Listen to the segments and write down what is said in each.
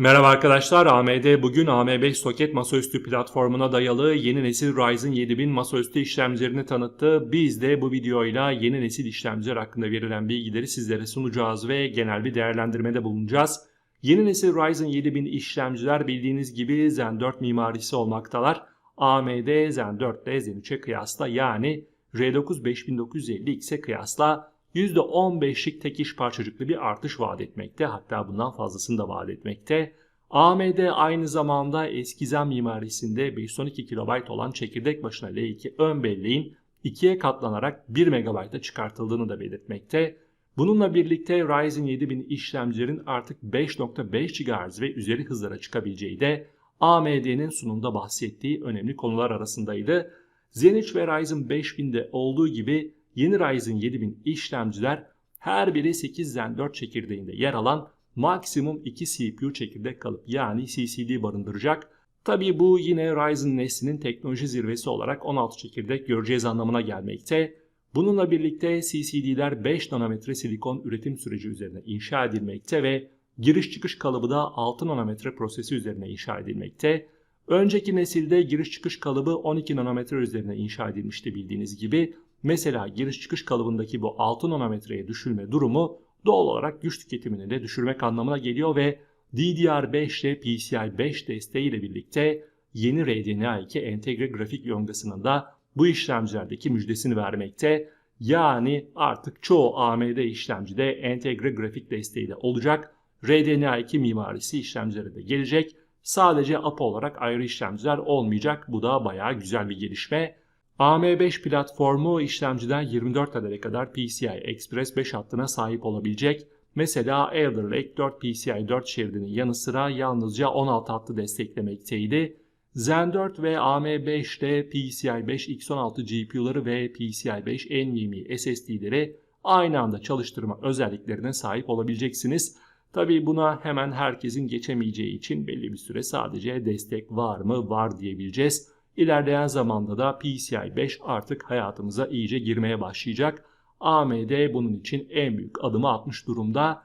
Merhaba arkadaşlar, AMD bugün AM5 soket masaüstü platformuna dayalı yeni nesil Ryzen 7000 masaüstü işlemcilerini tanıttı. Biz de bu videoyla yeni nesil işlemciler hakkında verilen bilgileri sizlere sunacağız ve genel bir değerlendirmede bulunacağız. Yeni nesil Ryzen 7000 işlemciler bildiğiniz gibi Zen 4 mimarisi olmaktalar. AMD Zen 4 ile Zen 3'e kıyasla yani R9 5950X'e kıyasla %15'lik tek iş parçacıklı bir artış vaat etmekte. Hatta bundan fazlasını da vaat etmekte. AMD aynı zamanda eski Zen mimarisinde 512 KB olan çekirdek başına L2 ön belleğin ikiye katlanarak 1 MB'a çıkartıldığını da belirtmekte. Bununla birlikte Ryzen 7000 işlemcilerin artık 5.5 GHz ve üzeri hızlara çıkabileceği de AMD'nin sunumda bahsettiği önemli konular arasındaydı. Zen 3 ve Ryzen 5000'de olduğu gibi yeni Ryzen 7000 işlemciler her biri 8 Zen 4 çekirdeğinde yer alan maksimum 2 CPU çekirdek kalıp yani CCD barındıracak. Tabi bu yine Ryzen neslinin teknoloji zirvesi olarak 16 çekirdek göreceğiz anlamına gelmekte. Bununla birlikte CCD'ler 5 nanometre silikon üretim süreci üzerine inşa edilmekte ve giriş çıkış kalıbı da 6 nanometre prosesi üzerine inşa edilmekte. Önceki nesilde giriş çıkış kalıbı 12 nanometre üzerine inşa edilmişti bildiğiniz gibi. Mesela giriş çıkış kalıbındaki bu 6 nanometreye düşürme durumu doğal olarak güç tüketimini de düşürmek anlamına geliyor ve DDR5 ile PCI 5 desteğiyle birlikte yeni RDNA2 entegre grafik yongasının da bu işlemcilerdeki müjdesini vermekte. Yani artık çoğu AMD işlemcide entegre grafik desteği de olacak. RDNA2 mimarisi işlemcilere de gelecek. Sadece APA olarak ayrı işlemciler olmayacak. Bu da bayağı güzel bir gelişme. AM5 platformu işlemciden 24 adede kadar PCI Express 5 hattına sahip olabilecek. Mesela Elder Lake 4 PCI 4 şeridinin yanı sıra yalnızca 16 hattı desteklemekteydi. Zen 4 ve AM5'te PCI 5 X16 GPU'ları ve PCI 5 NVMe SSD'leri aynı anda çalıştırma özelliklerine sahip olabileceksiniz. Tabi buna hemen herkesin geçemeyeceği için belli bir süre sadece destek var mı var diyebileceğiz. İlerleyen zamanda da PCI 5 artık hayatımıza iyice girmeye başlayacak. AMD bunun için en büyük adımı atmış durumda.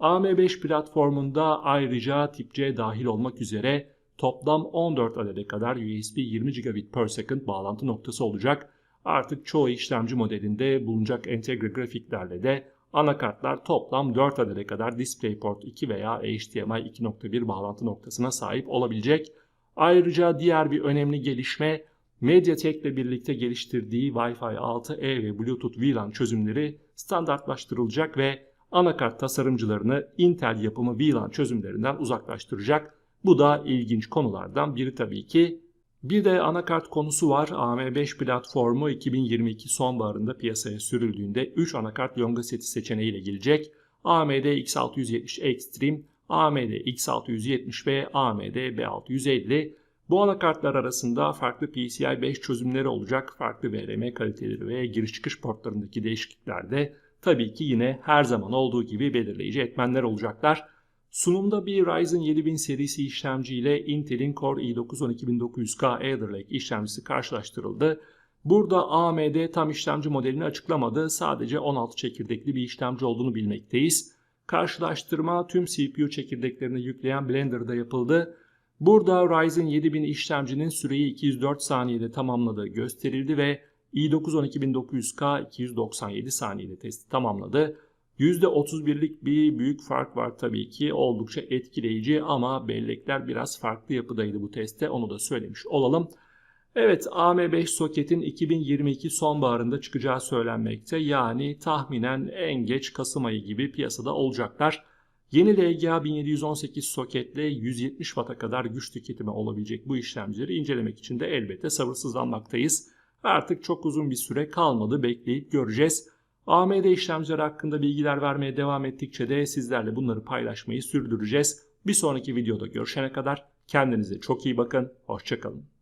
AM5 platformunda ayrıca tip C dahil olmak üzere toplam 14 adede kadar USB 20 gigabit per second bağlantı noktası olacak. Artık çoğu işlemci modelinde bulunacak entegre grafiklerle de anakartlar toplam 4 adede kadar DisplayPort 2 veya HDMI 2.1 bağlantı noktasına sahip olabilecek. Ayrıca diğer bir önemli gelişme MediaTek ile birlikte geliştirdiği Wi-Fi 6E ve Bluetooth VLAN çözümleri standartlaştırılacak ve anakart tasarımcılarını Intel yapımı VLAN çözümlerinden uzaklaştıracak. Bu da ilginç konulardan biri tabii ki. Bir de anakart konusu var. AM5 platformu 2022 sonbaharında piyasaya sürüldüğünde 3 anakart yonga seti seçeneğiyle gelecek. AMD X670 Extreme, AMD X670 ve AMD B650. Bu anakartlar arasında farklı PCI 5 çözümleri olacak. Farklı VRM kaliteleri ve giriş çıkış portlarındaki değişikliklerde tabii ki yine her zaman olduğu gibi belirleyici etmenler olacaklar. Sunumda bir Ryzen 7000 serisi işlemci ile Intel'in Core i9-12900K Alder Lake işlemcisi karşılaştırıldı. Burada AMD tam işlemci modelini açıklamadı. Sadece 16 çekirdekli bir işlemci olduğunu bilmekteyiz. Karşılaştırma tüm CPU çekirdeklerini yükleyen Blender'da yapıldı. Burada Ryzen 7000 işlemcinin süreyi 204 saniyede tamamladığı gösterildi ve i9-12900K 297 saniyede testi tamamladı. %31'lik bir büyük fark var tabii ki oldukça etkileyici ama bellekler biraz farklı yapıdaydı bu testte onu da söylemiş olalım. Evet AM5 soketin 2022 sonbaharında çıkacağı söylenmekte yani tahminen en geç Kasım ayı gibi piyasada olacaklar. Yeni LGA 1718 soketle 170 Watt'a kadar güç tüketimi olabilecek bu işlemcileri incelemek için de elbette sabırsızlanmaktayız. Artık çok uzun bir süre kalmadı bekleyip göreceğiz. AMD işlemciler hakkında bilgiler vermeye devam ettikçe de sizlerle bunları paylaşmayı sürdüreceğiz. Bir sonraki videoda görüşene kadar kendinize çok iyi bakın, hoşçakalın.